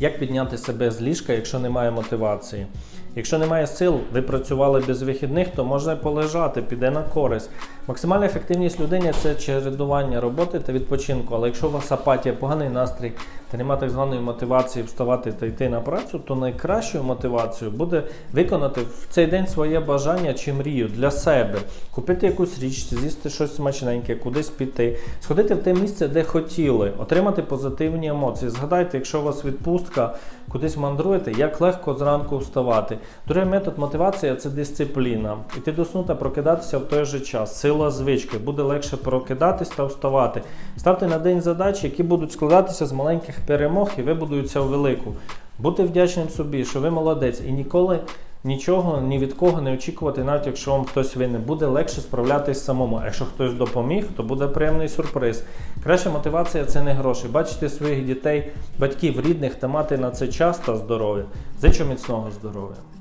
Як підняти себе з ліжка, якщо немає мотивації? Якщо немає сил, ви працювали без вихідних, то можна полежати, піде на користь. Максимальна ефективність людини це чередування роботи та відпочинку. Але якщо у вас апатія, поганий настрій та немає так званої мотивації вставати та йти на працю, то найкращою мотивацією буде виконати в цей день своє бажання чи мрію для себе, купити якусь річ, з'їсти щось смачненьке, кудись піти, сходити в те місце, де хотіли, отримати позитивні емоції. Згадайте, якщо у вас відпустка, кудись мандруєте, як легко зранку вставати. Другий метод мотивація це дисципліна. Іти до сну та прокидатися в той же час. Сила звички. Буде легше прокидатись та вставати. Ставте на день задачі, які будуть складатися з маленьких перемог і вибудуються у велику. Бути вдячним собі, що ви молодець, і ніколи нічого ні від кого не очікувати, навіть якщо вам хтось винен. Буде легше справлятись самому. А якщо хтось допоміг, то буде приємний сюрприз. Краща мотивація це не гроші. Бачити своїх дітей, батьків, рідних та мати на це час та здоров'я. Зичу міцного здоров'я.